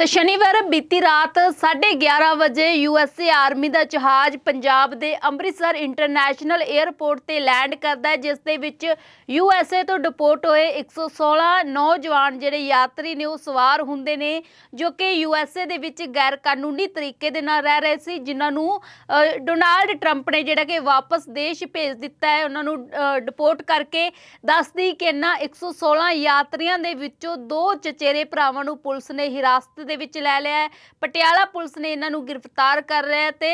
ਤੇ ਸ਼ਨੀਵਾਰ ਬੀਤੀ ਰਾਤ 11:30 ਵਜੇ ਯੂਐਸਏ ਆਰਮੀ ਦਾ ਜਹਾਜ਼ ਪੰਜਾਬ ਦੇ ਅੰਮ੍ਰਿਤਸਰ ਇੰਟਰਨੈਸ਼ਨਲ 에ਅਰਪੋਰਟ ਤੇ ਲੈਂਡ ਕਰਦਾ ਹੈ, ਜਿਸ ਦੇ ਵਿੱਚ ਯੂਐਸਏ ਤੋਂ ਡਿਪੋਰਟ ਹੋਏ 116 ਨੌਜਵਾਨ ਜਿਹੜੇ ਯਾਤਰੀ ਨੇ, ਉਹ ਸਵਾਰ ਹੁੰਦੇ ਨੇ, ਜੋ ਕਿ ਯੂਐਸਏ ਦੇ ਵਿੱਚ ਗੈਰ ਕਾਨੂੰਨੀ ਤਰੀਕੇ ਦੇ ਨਾਲ ਰਹਿ ਰਹੇ ਸੀ, ਜਿਨ੍ਹਾਂ ਨੂੰ ਡੋਨਾਲਡ ਟਰੰਪ ਨੇ ਜਿਹੜਾ ਕਿ ਵਾਪਸ ਦੇਸ਼ ਭੇਜ ਦਿੱਤਾ ਹੈ, ਉਹਨਾਂ ਨੂੰ ਡਿਪੋਰਟ ਕਰਕੇ ਦੱਸਦੀ ਕਿ ਇਹਨਾਂ 116 ਯਾਤਰੀਆਂ ਦੇ ਵਿੱਚੋਂ ਦੋ ਚਚੇਰੇ ਭਰਾਵਾਂ ਨੂੰ ਪੁਲਿਸ ਨੇ ਹਿਰਾਸਤ ਦੇ ਵਿੱਚ ਲੈ ਲਿਆ ਹੈ। ਪਟਿਆਲਾ ਪੁਲਿਸ ਨੇ ਇਹਨਾਂ ਨੂੰ ਗ੍ਰਿਫਤਾਰ ਕਰ ਲਿਆ ਹੈ ਤੇ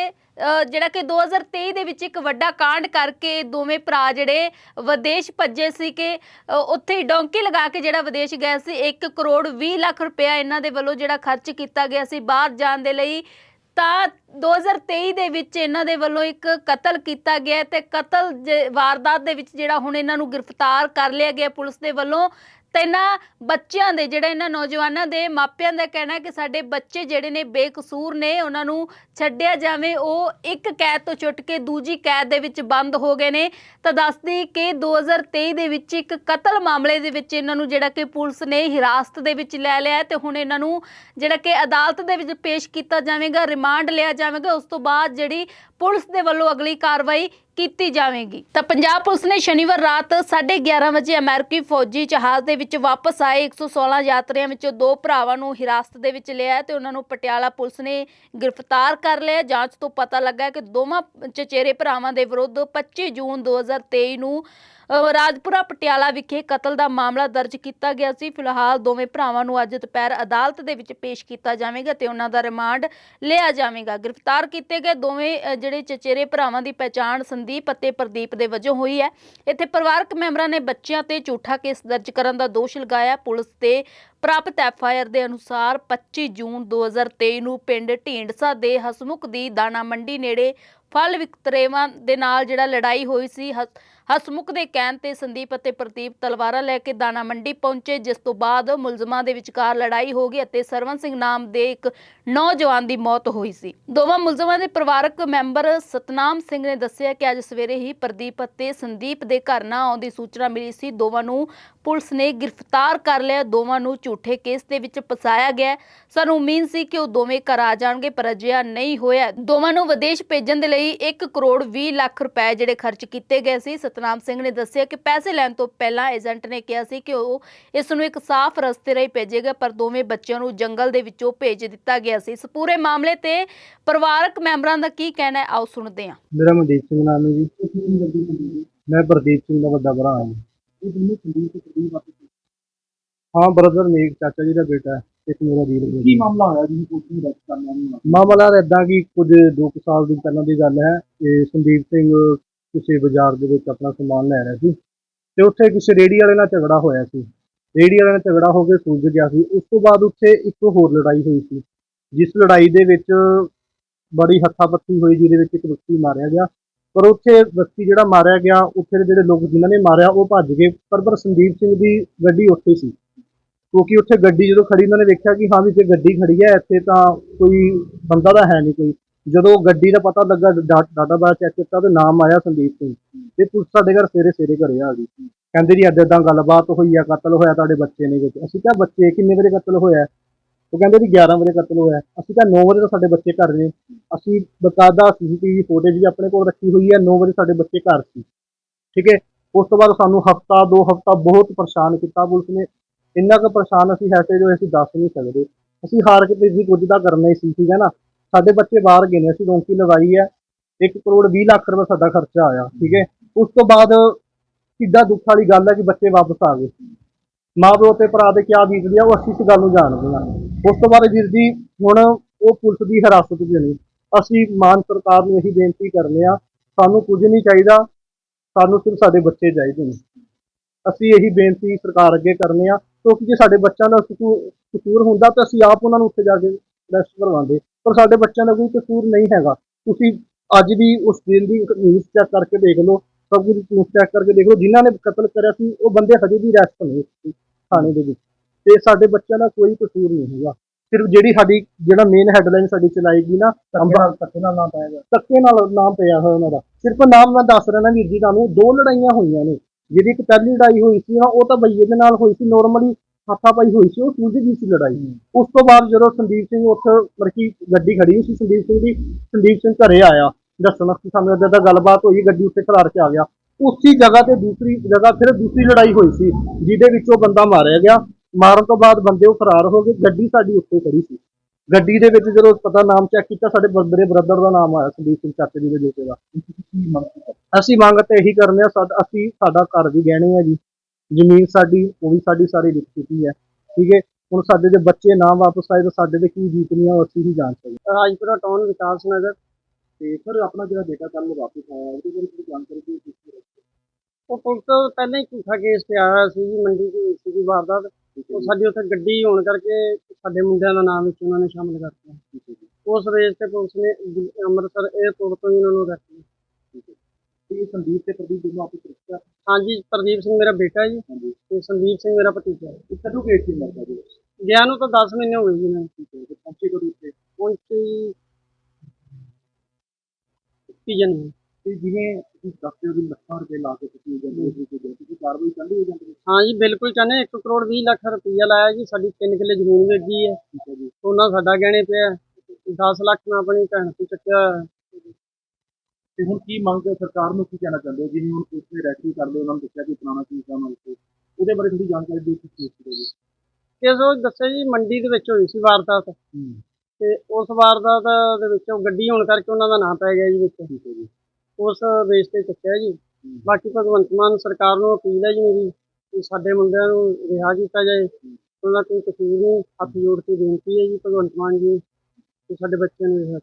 ਜਿਹੜਾ ਕਿ 2023 ਦੇ ਵਿੱਚ ਇੱਕ ਵੱਡਾ ਕਾਂਡ ਕਰਕੇ ਦੋਵੇਂ ਭਰਾ ਜਿਹੜੇ ਵਿਦੇਸ਼ ਭੱਜੇ ਸੀ ਕਿ ਉੱਥੇ ਹੀ ਡੋਂਕੀ ਲਗਾ ਕੇ ਜਿਹੜਾ ਵਿਦੇਸ਼ ਗਏ ਸੀ 1 ਕਰੋੜ 20 ਲੱਖ ਰੁਪਇਆ ਇਹਨਾਂ ਦੇ ਵੱਲੋਂ ਜਿਹੜਾ ਖਰਚ ਕੀਤਾ ਗਿਆ ਸੀ ਬਾਹਰ ਜਾਣ ਦੇ ਲਈ। ਤਾਂ 2023 ਦੇ ਵਿੱਚ ਇਹਨਾਂ ਦੇ ਵੱਲੋਂ ਇੱਕ ਕਤਲ ਕੀਤਾ ਗਿਆ ਤੇ ਕਤਲ ਜ- ਵਾਰਦਾਤ ਦੇ ਵਿੱਚ ਜਿਹੜਾ ਹੁਣ ਇਹਨਾਂ ਨੂੰ ਗ੍ਰਿਫਤਾਰ ਕਰ ਲਿਆ ਗਿਆ ਪੁਲਿਸ ਦੇ ਵੱਲੋਂ। ਤਾਂ ਇਹਨਾਂ ਬੱਚਿਆਂ ਦੇ, ਜਿਹੜੇ ਇਹਨਾਂ ਨੌਜਵਾਨਾਂ ਦੇ ਮਾਪਿਆਂ ਦਾ ਕਹਿਣਾ ਕਿ ਸਾਡੇ ਬੱਚੇ ਜਿਹੜੇ ਨੇ ਬੇਕਸੂਰ ਨੇ, ਉਹਨਾਂ ਨੂੰ ਛੱਡਿਆ ਜਾਵੇ, ਉਹ ਇੱਕ ਕੈਦ ਤੋਂ ਛੁੱਟ ਕੇ ਦੂਜੀ ਕੈਦ ਦੇ ਵਿੱਚ ਬੰਦ ਹੋ ਗਏ ਨੇ। ਤਾਂ ਦੱਸਦੀ ਕਿ 2023 ਦੇ ਵਿੱਚ ਇੱਕ ਕਤਲ ਮਾਮਲੇ ਦੇ ਵਿੱਚ ਇਹਨਾਂ ਨੂੰ ਜਿਹੜਾ ਕਿ ਪੁਲਿਸ ਨੇ ਹਿਰਾਸਤ ਦੇ ਵਿੱਚ ਲੈ ਲਿਆ ਹੈ ਤੇ ਹੁਣ ਇਹਨਾਂ ਨੂੰ ਜਿਹੜਾ ਕਿ ਅਦਾਲਤ ਦੇ ਵਿੱਚ ਪੇਸ਼ ਕੀਤਾ ਜਾਵੇਗਾ, ਰਿਮਾਂਡ ਲਿਆ ਜਾਵੇਗਾ। ਉਸ ਤੋਂ ਬਾਅਦ ਜਿਹੜੀ ਪੁਲਿਸ ਦੇ ਵੱਲੋਂ ਅਗਲੀ ਕਾਰਵਾਈ ਕੀਤੀ ਜਾਵੇਗੀ। ਤਾਂ ਪੰਜਾਬ ਪੁਲਿਸ ਨੇ ਸ਼ਨੀਵਾਰ ਰਾਤ 11:30 ਵਜੇ ਅਮਰੀਕੀ ਫੌਜੀ ਜਹਾਜ਼ ਦੇ ਵਿੱਚ ਵਾਪਸ ਆਏ। 116 ਯਾਤਰੀਆਂ ਵਿੱਚੋਂ ਦੋ ਭਰਾਵਾਂ ਨੂੰ ਹਿਰਾਸਤ ਦੇ ਵਿੱਚ ਲਿਆ ਤੇ ਉਹਨਾਂ ਨੂੰ ਪਟਿਆਲਾ ਪੁਲਿਸ ਨੇ ਗ੍ਰਿਫਤਾਰ ਕਰ ਲਿਆ ਜਾਂਚ ਤੋਂ ਪਤਾ ਲੱਗਾ ਕਿ ਦੋਵਾਂ ਚਚੇਰੇ ਭਰਾਵਾਂ ਦੇ ਵਿਰੁੱਧ 25 ਜੂਨ 2023 ਨੂੰ ਰਾਜਪੁਰਾ ਪਟਿਆਲਾ ਵਿਖੇ ਕਤਲ ਦਾ ਮਾਮਲਾ ਦਰਜ ਕੀਤਾ ਗਿਆ ਸੀ। ਫਿਲਹਾਲ ਦੋਵੇਂ ਭਰਾਵਾਂ ਨੂੰ ਅੱਜ ਦੁਪਹਿਰ ਅਦਾਲਤ ਦੇ ਵਿੱਚ ਪੇਸ਼ ਕੀਤਾ ਜਾਵੇਗਾ ਤੇ ਉਹਨਾਂ ਦਾ ਰਿਮਾਂਡ ਲਿਆ ਜਾਵੇਗਾ। ਗ੍ਰਿਫਤਾਰ ਕੀਤੇ ਗਏ ਦੋਵੇਂ ਜਿਹੜੇ ਚਚੇਰੇ ਭਰਾਵਾਂ ਦੀ ਪਛਾਣ ਸੰਦੀਪ ਅਤੇ ਪ੍ਰਦੀਪ ਦੇ ਵਜੋਂ ਹੋਈ ਹੈ। ਇੱਥੇ ਪਰਿਵਾਰਕ ਮੈਂਬਰਾਂ ਨੇ ਬੱਚਿਆਂ ਤੇ ਝੂਠਾ ਕੇਸ ਦਰਜ ਕਰਨ ਦਾ ਦੋਸ਼ ਲਗਾਇਆ। ਪੁਲਿਸ ਤੇ ਪ੍ਰਾਪਤ ਐਫਆਈਆਰ ਦੇ ਅਨੁਸਾਰ 25 ਜੂਨ 2023 ਨੂੰ ਪਿੰਡ ਢੀਂਡਸਾ ਦੇ ਹਸਮੁਖ ਦੀ ਦਾਣਾ ਮੰਡੀ ਨੇੜੇ ਫਲ ਵਿਕਰੇਵਾਂ ਦੇ ਨਾਲ ਜਿਹੜਾ ਲੜਾਈ ਹੋਈ ਸੀ ਹਸਮੁਖ ਦੇ ਕਹਿਣ ਤੇ ਸੰਦੀਪ ਅਤੇ ਪ੍ਰਦੀਪ ਤਲਵਾਰਾਂ ਲੈ ਕੇ ਦਾਣਾ ਮੰਡੀ ਪਹੁੰਚੇ, ਜਿਸ ਤੋਂ ਬਾਅਦ ਮੁਲਜ਼ਮਾਂ ਦੇ ਵਿਚਕਾਰ ਲੜਾਈ ਹੋ ਗਈ ਅਤੇ ਸਰਵਨ ਸਿੰਘ ਨਾਮ ਦੇ ਇੱਕ ਨੌਜਵਾਨ ਦੀ ਮੌਤ ਹੋਈ ਸੀ। ਦੋਵਾਂ ਮੁਲਜ਼ਮਾਂ ਦੇ ਪਰਿਵਾਰਕ ਮੈਂਬਰ ਸਤਨਾਮ ਸਿੰਘ ਨੇ ਦੱਸਿਆ ਕਿ ਅੱਜ ਸਵੇਰੇ ਹੀ ਪ੍ਰਦੀਪ ਅਤੇ ਸੰਦੀਪ ਦੇ ਘਰ ਨਾ ਆਉਣ ਦੀ ਸੂਚਨਾ ਮਿਲੀ ਸੀ। ਦੋਵਾਂ ਨੂੰ ਪੁਲਿਸ ਨੇ ਗ੍ਰਿਫਤਾਰ ਕਰ ਲਿਆ। ਦੋਵਾਂ ਨੂੰ ਝੂਠੇ ਕੇਸ ਦੇ ਵਿੱਚ ਫਸਾਇਆ ਗਿਆ। ਸਾਨੂੰ ਉਮੀਦ ਸੀ ਕਿ ਉਹ ਦੋਵੇਂ ਘਰ ਆ ਜਾਣਗੇ, ਪਰ ਅਜਿਹਾ ਨਹੀਂ ਹੋਇਆ। ਦੋਵਾਂ ਨੂੰ ਵਿਦੇਸ਼ ਭੇਜਣ ਦੇ ਲਈ 1 ਕਰੋੜ 20 ਲੱਖ ਰੁਪਏ ਜਿਹੜੇ ਖਰਚ ਕੀਤੇ ਗਏ ਸੀ। ਸਤਨਾਮ ਸਿੰਘ ਨੇ ਦੱਸਿਆ ਕਿ ਪੈਸੇ ਲੈਣ ਤੋਂ ਪਹਿਲਾਂ ਏਜੰਟ ਨੇ ਕਿਹਾ ਸੀ ਕਿ ਉਹ ਇਸ ਨੂੰ ਇੱਕ ਸਾਫ਼ ਰਸਤੇ ਰਾਹੀਂ ਭੇਜੇਗਾ ਪਰ ਦੋਵੇਂ ਬੱਚਿਆਂ ਨੂੰ ਜੰਗਲ ਦੇ ਵਿੱਚੋਂ ਭੇਜ ਦਿੱਤਾ ਗਿਆ ਸੀ। ਇਸ ਪੂਰੇ ਮਾਮਲੇ ਤੇ ਪਰਿਵਾਰਕ ਮੈਂਬਰਾਂ ਦਾ ਕੀ ਕਹਿਣਾ ਹੈ? ਆਓ ਸੁਣਦੇ ਹਾਂ। ਮੇਰਾ ਮਨਦੀਪ ਸਿੰਘ ਨਾਮ ਹੈ ਜੀ। ਮੈਂ ਪ੍ਰਦੀਪ ਸਿੰਘ ਦਾ ਵੱਡਾ ਭਰਾ ਹਾਂ ਇਹ ਦੋਨੋਂ ਸੰਦੀਪ ਤੇ ਪ੍ਰਦੀਪ ਆਪਸ ਹਾਂ ਬ੍ਰਦਰ ਨੇ ਇੱਕ ਚਾਚਾ ਜੀ ਦਾ ਬੇਟਾ ਹੈ ਇੱਕ ਮੇਰਾ ਵੀਰ ਹੈ ਕੀ ਮਾਮਲਾ ਹੋਇਆ ਜਿਹਨੂੰ ਪੁਲਿਸ ਨੂੰ ਰੈਸਟ ਕਰਨਾ ਨਹੀਂ ਮਾਮਲਾ ਇਦਾਂ ਕਿ ਕੁਝ 2 ਸਾਲ ਦੀ ਪਹਿਲਾਂ ਦੀ ਗੱਲ ਹੈ। ਕਿ ਸੰਦੀਪ ਸਿੰਘ ਕਿਸੇ ਬਾਜ਼ਾਰ ਦੇ ਵਿੱਚ ਆਪਣਾ ਸਮਾਨ ਲੈ ਰਿਹਾ ਸੀ ਤੇ ਉੱਥੇ ਕਿਸੇ ਰੇੜੀ ਵਾਲੇ ਨਾਲ ਝਗੜਾ ਹੋਇਆ ਸੀ। ਰੇੜੀ ਵਾਲੇ ਨਾਲ ਝਗੜਾ ਹੋ ਕੇ ਸੁਲਝ ਗਿਆ ਸੀ। ਉਸ ਤੋਂ ਬਾਅਦ ਉੱਥੇ ਇੱਕ ਹੋਰ ਲੜਾਈ ਹੋਈ ਸੀ, ਜਿਸ ਲੜਾਈ ਦੇ ਵਿੱਚ ਬੜੀ ਹੱਥਾਪੱਤੀ ਹੋਈ, ਜਿਹਦੇ ਵਿੱਚ ਇੱਕ ਵਿਅਕਤੀ ਮਾਰਿਆ ਗਿਆ। ਪਰ ਉੱਥੇ ਵਿਅਕਤੀ ਜਿਹੜਾ ਮਾਰਿਆ ਗਿਆ, ਉੱਥੇ ਦੇ ਜਿਹੜੇ ਲੋਕ ਜਿਨ੍ਹਾਂ ਨੇ ਮਾਰਿਆ, ਉਹ ਭੱਜ ਗਏ। ਪਰ ਪਰ ਸੰਦੀਪ ਸਿੰਘ ਦੀ ਗੱਡੀ ਉੱਥੇ ਸੀ, ਕਿਉਂਕਿ ਉੱਥੇ ਗੱਡੀ ਜਦੋਂ ਖੜੀ, ਉਹਨਾਂ ਨੇ ਵੇਖਿਆ ਕਿ ਹਾਂ ਵੀ ਤੇ ਗੱਡੀ ਖੜੀ ਹੈ, ਇੱਥੇ ਤਾਂ ਕੋਈ ਬੰਦਾ ਤਾਂ ਹੈ ਨਹੀਂ ਕੋਈ। ਜਦੋਂ ਗੱਡੀ ਦਾ ਪਤਾ ਲੱਗਾ, ਡਾਟਾ ਬਾਅਦ ਚੈੱਕ ਕੀਤਾ ਤੇ ਨਾਮ ਆਇਆ ਸੰਦੀਪ ਸਿੰਘ। ਤੇ ਪੁਲਿਸ ਸਾਡੇ ਘਰ ਸਵੇਰੇ ਸਵੇਰੇ ਘਰੇ ਆ ਗਈ। ਕਹਿੰਦੇ ਜੀ ਅੱਜ ਏਦਾਂ ਗੱਲਬਾਤ ਹੋਈ ਆ, ਕਤਲ ਹੋਇਆ ਤੁਹਾਡੇ ਬੱਚੇ ਨੇ ਵਿੱਚ। ਅਸੀਂ ਕਿਹਾ, ਬੱਚੇ ਕਿੰਨੇ ਵਜੇ ਕਤਲ ਹੋਇਆ? ਉਹ ਕਹਿੰਦੇ ਜੀ 11 ਵਜੇ ਕਤਲ ਹੋਇਆ। ਅਸੀਂ ਤਾਂ 9 ਵਜੇ ਤਾਂ ਸਾਡੇ ਬੱਚੇ ਘਰ ਨੇ। ਅਸੀਂ ਬਕਾਇਦਾ ਸੀਸੀਟੀਵੀ ਫੁਟੇਜ ਵੀ ਆਪਣੇ ਕੋਲ ਰੱਖੀ ਹੋਈ ਹੈ 9 ਵਜੇ ਸਾਡੇ ਬੱਚੇ ਘਰ ਸੀ। ਠੀਕ ਹੈ? ਉਸ ਤੋਂ ਬਾਅਦ ਸਾਨੂੰ ਹਫਤਾ, ਦੋ ਹਫਤਾ ਬਹੁਤ ਪਰੇਸ਼ਾਨ ਕੀਤਾ ਪੁਲਿਸ ਨੇ। ਇੰਨਾ ਕੁ ਪਰੇਸ਼ਾਨ ਅਸੀਂ ਹੈ ਕਿ ਜੋ ਅਸੀਂ ਦੱਸ ਨਹੀਂ ਸਕਦੇ। ਅਸੀਂ ਹਾਰ ਕੇ ਵੀ ਕੁਝ ਤਾਂ ਕਰਨਾ ਹੀ ਸੀ, ਠੀਕ ਹੈ ਨਾ? ਸਾਡੇ ਬੱਚੇ ਬਾਹਰ ਗਏ ਨੇ, ਅਸੀਂ ਰੋਂਕੀ ਲਗਾਈ ਹੈ। 1 ਕਰੋੜ 20 ਲੱਖ ਰੁਪਏ ਸਾਡਾ ਖਰਚਾ ਆਇਆ, ਠੀਕ ਹੈ। ਉਸ ਤੋਂ ਬਾਅਦ ਕਿੱਦਾਂ ਦੁੱਖ ਵਾਲੀ ਗੱਲ ਹੈ ਕਿ ਬੱਚੇ ਵਾਪਸ ਆ ਗਏ। ਮਾਂ ਪਿਓ ਤੇ ਭਰਾ ਦੇ ਕਿਆ ਬੀਤਦੀ ਆ, ਉਹ ਅਸੀਂ ਇਸ ਗੱਲ ਨੂੰ ਜਾਣਦੇ ਹਾਂ। ਉਸ ਤੋਂ ਬਾਅਦ ਵੀਰ ਜੀ, ਹੁਣ ਉਹ ਪੁਲਿਸ ਦੀ ਹਿਰਾਸਤ ਵਿੱਚ ਨਹੀਂ ਅਸੀਂ ਮਾਨ ਸਰਕਾਰ ਨੂੰ ਇਹੀ ਬੇਨਤੀ ਕਰਨੇ ਆ ਸਾਨੂੰ ਕੁਝ ਨਹੀਂ ਚਾਹੀਦਾ, ਸਾਨੂੰ ਸਿਰਫ ਸਾਡੇ ਬੱਚੇ ਚਾਹੀਦੇ ਨੇ। ਅਸੀਂ ਇਹੀ ਬੇਨਤੀ ਸਰਕਾਰ ਅੱਗੇ ਕਰਨੇ ਆ ਕਿਉਂਕਿ ਜੇ ਸਾਡੇ ਬੱਚਿਆਂ ਦਾ ਕਸੂਰ ਕਸੂਰ ਹੁੰਦਾ ਤਾਂ ਅਸੀਂ ਆਪ ਉਹਨਾਂ ਨੂੰ ਉੱਥੇ ਜਾ ਕੇ ਅਰੈਸਟ ਕਰਵਾਉਂਦੇ। ਪਰ ਸਾਡੇ ਬੱਚਿਆਂ ਦਾ ਕੋਈ ਕਸੂਰ ਨਹੀਂ ਹੈਗਾ। ਤੁਸੀਂ ਅੱਜ ਵੀ ਉਸ ਦਿਨ ਦੀ ਨਿਊਜ਼ ਚੈੱਕ ਕਰਕੇ ਦੇਖ ਲਓ ਸਭ ਕੁਝ ਨਿਊਜ਼ ਚੈੱਕ ਕਰਕੇ ਦੇਖ ਲਓ ਜਿਨ੍ਹਾਂ ਨੇ ਕਤਲ ਕਰਿਆ ਸੀ ਉਹ ਬੰਦੇ ਹਜੇ ਵੀ ਅਰੈਸਟ ਨਹੀਂ ਹੋਏ ਥਾਣੇ ਦੇ ਵਿੱਚ। ਤੇ ਸਾਡੇ ਬੱਚਿਆਂ ਦਾ ਕੋਈ ਕਸੂਰ ਨਹੀਂ ਹੈਗਾ। ਸਿਰਫ ਜਿਹੜੀ ਸਾਡੀ ਜਿਹੜਾ ਮੇਨ ਹੈਡਲਾਈਨ ਸਾਡੀ ਚਲਾਏਗੀ ਨਾ ਅੰਬਾ ਧੱਕੇ ਨਾਲ ਨਾ ਪਾਏਗਾ ਧੱਕੇ ਨਾਲ ਨਾਮ ਪਿਆ ਹੋਇਆ ਉਹਨਾਂ ਦਾ। ਸਿਰਫ ਨਾਮ ਮੈਂ ਦੱਸ ਰਿਹਾ ਨਾ ਵੀਰ ਜੀ ਤੁਹਾਨੂੰ ਦੋ ਲੜਾਈਆਂ ਹੋਈਆਂ ਨੇ। ਜਿਹੜੀ ਇੱਕ ਪਹਿਲੀ ਲੜਾਈ ਹੋਈ ਸੀ ਨਾ ਉਹ ਤਾਂ ਬਈਏ ਦੇ ਨਾਲ ਹੋਈ ਸੀ ਨੋਰਮਲੀ ਹਾਥਾਪਾਈ ਹੋਈ ਸੀ ਉਹ ਸੁਲਝ ਗਈ ਸੀ ਲੜਾਈ। ਉਸ ਤੋਂ ਬਾਅਦ ਜਦੋਂ ਸੰਦੀਪ ਸਿੰਘ ਉੱਥੇ ਮਰਕੀ ਗੱਡੀ ਖੜੀ ਸੀ ਸੰਦੀਪ ਸਿੰਘ ਦੀ ਸੰਦੀਪ ਸਿੰਘ ਘਰੇ ਆਇਆ ਦੱਸਣ ਕਿ ਸਾਨੂੰ ਏਦਾਂ ਦਾ ਗੱਲਬਾਤ ਹੋਈ ਗੱਡੀ ਉੱਤੇ ਖਲਾਰ ਕੇ ਆ ਗਿਆ। ਉਸੀ ਜਗ੍ਹਾ ਤੇ ਦੂਸਰੀ ਜਗ੍ਹਾ ਫਿਰ ਦੂਸਰੀ ਲੜਾਈ ਹੋਈ ਸੀ ਜਿਹਦੇ ਵਿੱਚ ਉਹ ਬੰਦਾ ਮਾਰਿਆ ਗਿਆ। ਮਾਰਨ ਤੋਂ ਬਾਅਦ ਬੰਦੇ ਉਹ ਫਰਾਰ ਹੋ ਗਏ ਗੱਡੀ ਸਾਡੀ ਉੱਤੇ ਖੜੀ ਸੀ। ਗੱਡੀ ਦੇ ਵਿੱਚ ਜਦੋਂ ਪਤਾ ਨਾਮ ਚੈੱਕ ਕੀਤਾ ਸਾਡੇ ਮੇਰੇ ਬ੍ਰਦਰ ਦਾ ਨਾਮ ਆਇਆ ਸੰਦੀਪ ਸਿੰਘ ਚਾਚੇ ਜੀ ਦੇ। ਬੇਟੇ ਦਾ ਅਸੀਂ ਮੰਗ ਤੇ ਇਹੀ ਕਰਨੇ ਆ ਸਾਡ ਅਸੀਂ ਸਾਡਾ ਘਰ ਵੀ ਗਹਿਣੇ ਆ ਜੀ। ਜ਼ਮੀਨ ਸਾਡੀ ਉਹ ਵੀ ਸਾਡੀ ਸਾਰੀ ਵਿਕ ਚੁੱਕੀ ਹੈ ਠੀਕ ਹੈ? ਹੁਣ ਸਾਡੇ ਜੇ ਬੱਚੇ ਨਾ ਵਾਪਸ ਆਏ ਤਾਂ ਸਾਡੇ ਤੇ ਕੀ ਬੀਤਨੀ ਆ ਉਹ ਅਸੀਂ ਹੀ ਜਾਣ ਸਕਦੇ। ਰਾਜਪੁਰਾ ਟਾਊਨ ਵਿਕਾਸ ਨਗਰ। ਤੇ ਸਰ ਆਪਣਾ ਜਿਹੜਾ ਬੇਟਾ ਕੱਲ ਵਾਪਸ ਆਇਆ ਉਹਦੇ ਬਾਰੇ ਥੋੜੀ ਜਾਣਕਾਰੀ ਕਿਸ ਤਰ੍ਹਾਂ ਉਹ ਪੁਲਿਸ ਤੋਂ ਪਹਿਲਾਂ ਹੀ ਝੂਠਾ ਕੇਸ ਤੇ ਆਇਆ ਸੀ ਜੀ ਮੰਡੀ ਹੋਈ ਸੀ ਜੀ ਵਾਰਦਾਤ ਉਹ ਸਾਡੀ ਉੱਥੇ ਗੱਡੀ ਹੋਣ ਕਰਕੇ ਸਾਡੇ ਮੁੰਡਿਆਂ ਦਾ ਨਾਮ ਵਿੱਚ ਉਹਨਾਂ ਨੇ ਸ਼ਾਮਲ ਕਰਤਾ। ਉਸ ਰੇਸ ਤੇ ਪੁਲਿਸ ਨੇ ਦਿ- ਅੰਮ੍ਰਿਤਸਰ 에ਅਰਪੋਰਟ ਤੋਂ ਹੀ ਉਹਨਾਂ ਨੂੰ ਕੀਤਾ ਤੇ ਇਹ ਸੰਦੀਪ ਤੇ ਪ੍ਰਦੀਪ ਦੋਨੋਂ ਆਪਸ ਵਿੱਚ ਰਿਸ਼ਤਾ? ਹਾਂਜੀ ਪ੍ਰਦੀਪ ਸਿੰਘ ਮੇਰਾ ਬੇਟਾ ਜੀ ਤੇ ਸੰਦੀਪ ਸਿੰਘ ਮੇਰਾ ਭਤੀਜਾ। ਹੈ ਇਹ ਕਦੋਂ ਗਏ ਸੀ ਮਰਦਾ ਜੀ? ਗਿਆ ਨੂੰ ਤਾਂ 10 ਮਹੀਨੇ ਹੋ ਗਏ ਜੀ ਮੈਨੂੰ। ਠੀਕ ਹੈ ਤੇ ਪਹੁੰਚੇ ਕਦੋਂ ਉੱਥੇ ਪਹੁੰਚੀ 21 ਜਨਵਰੀ। ਤੇ ਜਿਵੇਂ ਤੁਸੀਂ ਦੱਸਦੇ ਹੋ ਵੀ ਲੱਖਾਂ ਰੁਪਏ ਲਾ ਕੇ ਤੁਸੀਂ ਜਾਂਦੇ ਹੋ ਤੁਸੀਂ ਗਏ ਤੁਸੀਂ ਕਾਰਵਾਈ ਚਾਹੁੰਦੇ ਹੋ ਜਾਂਦੇ ਹੋ ਜੀ ਬਿਲਕੁਲ ਚਾਹੁੰਦੇ 1 ਕਰੋੜ 20 ਲੱਖ ਰੁਪਈਆ ਲਾਇਆ ਜੀ ਸਾਡੀ 3 ਕਿੱਲੇ ਜ਼ਮੀਨ ਵੇਚ ਹੈ। ਠੀਕ ਹੈ ਜੀ। ਸੋਨਾ ਸਾਡਾ ਗਹਿਣੇ ਪਿਆ 10 ਲੱਖ ਮੈਂ ਆਪਣੀ ਭੈਣ ਤੋਂ ਚੱਕਿਆ। ਹੋਇਆ ਹੈ। ਤੇ ਹੁਣ ਕੀ ਮੰਗ ਸਰਕਾਰ ਨੂੰ ਕੀ ਕਹਿਣਾ ਚਾਹੁੰਦੇ ਹੋ? ਜਿਵੇਂ ਹੁਣ ਪੁਲਿਸ ਨੇ ਰੈਸਕਿਊ ਕਰਦੇ ਉਹਨਾਂ ਨੂੰ ਦੱਸਿਆ ਕਿ ਪੁਰਾਣਾ ਚੀਜ਼ ਦਾ ਨਾਲ ਉਹਦੇ ਬਾਰੇ ਥੋੜੀ ਜਾਣਕਾਰੀ ਦਿਓ ਕਿ ਕੀ ਸੀ ਜੀ ਕੇਸ ਉਹ ਦੱਸਿਆ ਜੀ ਮੰਡੀ ਦੇ ਵਿੱਚ ਹੋਈ ਸੀ ਵਾਰਦਾਤ। ਤੇ ਉਸ ਵਾਰਦਾਤ ਦੇ ਵਿੱਚ ਉਹ ਗੱਡੀ ਹੋਣ ਕਰਕੇ ਉਹਨਾਂ ਦਾ ਨਾਮ ਪੈ ਗਿਆ ਜੀ ਵਿੱਚ। ਉਸ ਬੇਸ ਤੇ ਚੱਕਿਆ ਜੀ। ਬਾਕੀ ਭਗਵੰਤ ਮਾਨ ਸਰਕਾਰ ਨੂੰ ਅਪੀਲ ਹੈ ਜੀ ਮੇਰੀ ਕਿ ਸਾਡੇ ਮੁੰਡਿਆਂ ਨੂੰ ਰਿਹਾ ਕੀਤਾ ਜਾਏ। ਉਹਨਾਂ ਦਾ ਕੋਈ ਕਸੂਰ ਨਹੀਂ ਹੱਥ ਜੋੜ ਕੇ ਬੇਨਤੀ ਹੈ ਜੀ ਭਗਵੰਤ ਮਾਨ ਜੀ ਕਿ ਸਾਡੇ ਬੱਚਿਆਂ ਨੂੰ ਰਿਹਾ